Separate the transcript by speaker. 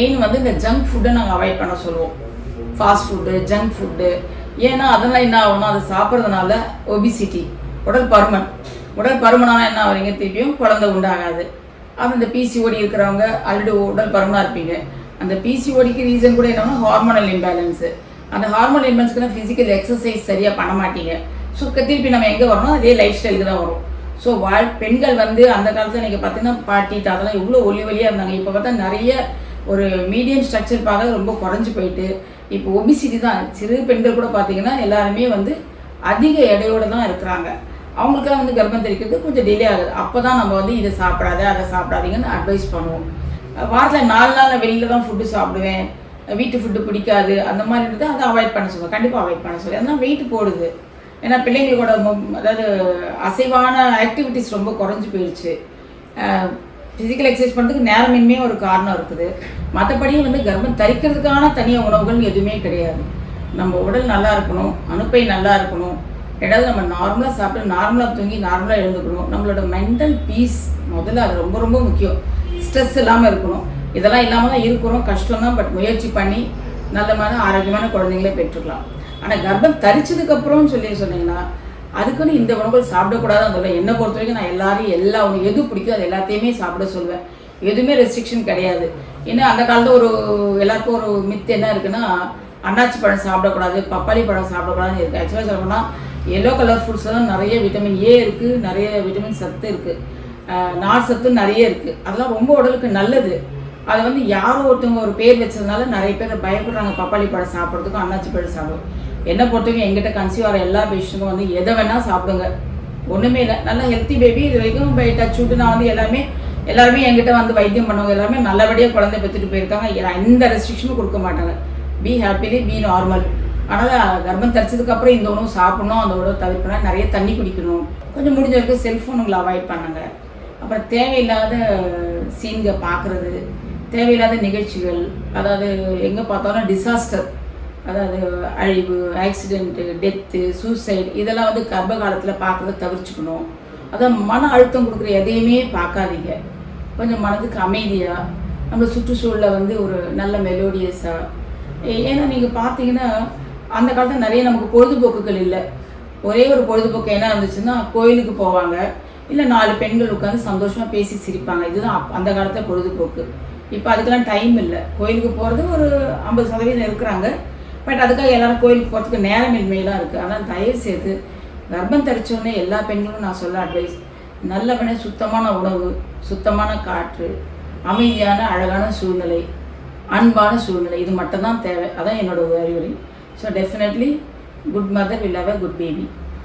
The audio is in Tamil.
Speaker 1: மெயின் வந்து இந்த ஜங்க் ஃபுட்டை நாங்கள் அவாய்ட் பண்ண சொல்லுவோம். ஃபாஸ்ட் ஃபுட்டு ஜங்க் ஃபுட்டு ஏன்னா அதெல்லாம் என்ன ஆகும்னா அது சாப்பிட்றதுனால ஒபிசிட்டி உடல் பருமன். உடல் பருமனான என்ன ஆகுறீங்க திருப்பியும் குழந்தை உண்டாகாது. அது இந்த பிசிஓடி இருக்கிறவங்க ஆல்ரெடி உடல் பருமனாக இருப்பீங்க. அந்த பிசிஓடிக்கு ரீசன் கூட என்னன்னா ஹார்மோனல் இம்பேலன்ஸு அந்த ஹார்மோனல் இம்பேலன்ஸ்க்கு ஃபிசிக்கல் எக்ஸசைஸ் சரியாக பண்ண மாட்டீங்க. ஸோ திருப்பி நம்ம எங்கே வரணும் அதே லைஃப் ஸ்டைலுக்கு தான் வரும் ஸோ வாழ் பெண்கள் வந்து அந்த காலத்தில் நீங்கள் பார்த்தீங்கன்னா பாட்டி அதெல்லாம் எவ்வளோ ஒல்லி வழியாக இருந்தாங்க. இப்போ பார்த்தா நிறைய ஒரு மீடியம் ஸ்ட்ரக்சர் பார்க்க ரொம்ப குறைஞ்சி போயிட்டு இப்போ ஒபிசிட்டி தான். சிறு பெண்கள் கூட பார்த்தீங்கன்னா எல்லாருமே வந்து அதிக எடையோடு தான் இருக்கிறாங்க. அவங்களுக்கெல்லாம் வந்து கர்ப்பம் தெரிக்கிறது கொஞ்சம் டிலே ஆகுது. அப்போ தான் நம்ம வந்து இதை சாப்பிடாத அதை சாப்பிடாதீங்கன்னு அட்வைஸ் பண்ணுவோம். வாரத்தில் நாலு நாள் வெளியில் தான் ஃபுட்டு சாப்பிடுவேன். வீட்டு ஃபுட்டு பிடிக்காது. அந்த மாதிரி அதை அவாய்ட் பண்ண சொல்லுவேன். கண்டிப்பாக அவாய்ட் பண்ண சொல்லி அதெல்லாம் வெயிட் போடுது. ஏன்னா பிள்ளைங்களோட மொ- அதாவது அசைவான ஆக்டிவிட்டிஸ் ரொம்ப குறைஞ்சி போயிடுச்சு. ஃபிசிக்கல் எக்ஸசைஸ் பண்ணுறதுக்கு நேரமின்மே ஒரு காரணம் இருக்குது. மற்றபடி வந்து கர்ப்பம் தரிக்கிறதுக்கான தனியாக உணவுகள் எதுவுமே கிடையாது. நம்ம உடல் நல்லா இருக்கணும் அணுப்பை நல்லா இருக்கணும். ரெண்டாவது நம்ம நார்மலாக சாப்பிட்டு நார்மலாக தூங்கி நார்மலாக எழுந்துக்கணும். நம்மளோட மென்டல் பீஸ் முதல்ல அது ரொம்ப ரொம்ப முக்கியம். ஸ்ட்ரெஸ் இல்லாமல் இருக்கணும். இதெல்லாம் இல்லாமல் தான் இருக்கிறோம். கஷ்டம் தான் பட் முயற்சி பண்ணி நல்லமான ஆரோக்கியமான குழந்தைங்களே பெற்றுக்கலாம். ஆனால் கர்ப்பம் தரிச்சதுக்கப்புறம்னு சொல்லி சொன்னீங்கன்னா அதுக்குன்னு இந்த உணவுகள் சாப்பிடக்கூடாதுன்னு சொல்லுவேன் என்னை பொறுத்த வரைக்கும் நான் எல்லாரையும் எல்லா உணவு எது பிடிக்கும் அது எல்லாத்தையுமே சாப்பிட சொல்லுவேன் எதுவுமே ரெஸ்ட்ரிக்ஷன் கிடையாது. ஏன்னா அந்த காலத்தில் ஒரு எல்லாருக்கும் ஒரு மித்து என்ன இருக்குன்னா அன்னாச்சி பழம் சாப்பிடக்கூடாது பப்பாளி பழம் சாப்பிடக்கூடாதுன்னு இருக்குது ஆக்சுவலாக சொல்லணும்னா எல்லோ கலர் ஃப்ரூட்ஸ் தான் நிறைய விட்டமின் ஏ இருக்குது நிறைய விட்டமின் சத்து இருக்குது நார் சத்து நிறைய இருக்குது அதெல்லாம் ரொம்ப உடலுக்கு நல்லது. அது வந்து யாரோ ஒருத்தவங்க ஒரு பேர் வச்சதுனால நிறைய பேர் பயப்படுறாங்க பப்பாளி பழம் சாப்பிட்றதுக்கும் அன்னாச்சி பழம் சாப்பிடும் என்னை பொறுத்தவரைக்கும் எங்கிட்ட கன்சீவ் ஆகிற எல்லா பேஷண்ட்டுக்கும் வந்து எதை வேணால் சாப்பிடுங்க. ஒன்றுமே இல்லை. நல்லா ஹெல்த்தி பேபி இது வரைக்கும் பை டச் விட்டு நான் வந்து எல்லாமே எல்லாருமே என்கிட்ட வந்து வைத்தியம் பண்ணவங்க எல்லாருமே நல்லபடியாக குழந்தை பெற்றுட்டு போயிருக்காங்க. எந்த ரெஸ்ட்ரிக்ஷனும் கொடுக்க மாட்டாங்க. பி ஹாப்பிலி பி நார்மல் ஆனால் கர்ப்பம் தரிச்சதுக்கப்புறம் இந்த உணவு சாப்பிடணும். அந்த உணவு தவிர்க்கணும் நிறைய தண்ணி குடிக்கணும். கொஞ்சம் முடிஞ்ச வரைக்கும் செல்ஃபோனுங்களை அவாய்ட் பண்ணுங்க. அப்புறம் தேவையில்லாத சீன்கள் பார்க்குறது தேவையில்லாத நிகழ்ச்சிகள். அதாவது எங்கே பார்த்தாலும் டிசாஸ்டர் அதாவது அழிவு ஆக்சிடெண்ட்டு டெத்து சூசைட் இதெல்லாம் வந்து கர்ப்ப காலத்தில் பார்க்குறத தவிர்த்துக்கணும். அதான் மன அழுத்தம் கொடுக்குற எதையுமே பார்க்காதீங்க. கொஞ்சம் மனதுக்கு அமைதியாக நம்ம சுற்றுச்சூழலை வந்து ஒரு நல்ல மெலோடியஸாக ஏன்னா நீங்கள் பார்த்தீங்கன்னா அந்த காலத்தில் நிறைய நமக்கு பொழுதுபோக்குகள் இல்லை. ஒரே ஒரு பொழுதுபோக்கு என்ன இருந்துச்சுன்னா கோயிலுக்கு போவாங்க. இல்லை நாலு பெண்கள் உட்காந்து சந்தோஷமாக பேசி சிரிப்பாங்க. இதுதான் அந்த காலத்தில் பொழுதுபோக்கு. இப்போ அதுக்கெல்லாம் டைம் இல்லை. கோயிலுக்கு போகிறது ஒரு ஐம்பது சதவீதம் இருக்கிறாங்க. பட் அதுக்காக எல்லாரும் கோயிலுக்கு போகிறதுக்கு நேரமின்மையெல்லாம் இருக்குது ஆனால் தயவு செய்து கர்ப்பம் தரிச்சோடனே எல்லா பெண்களும் நான் சொல்ல அட்வைஸ் நல்லபடியாக சுத்தமான உணவு சுத்தமான காற்று அமைதியான அழகான சூழ்நிலை அன்பான சூழ்நிலை. இது மட்டும்தான் தேவை. அதான் என்னோட அறிவுரை so definitely good mother will have a good baby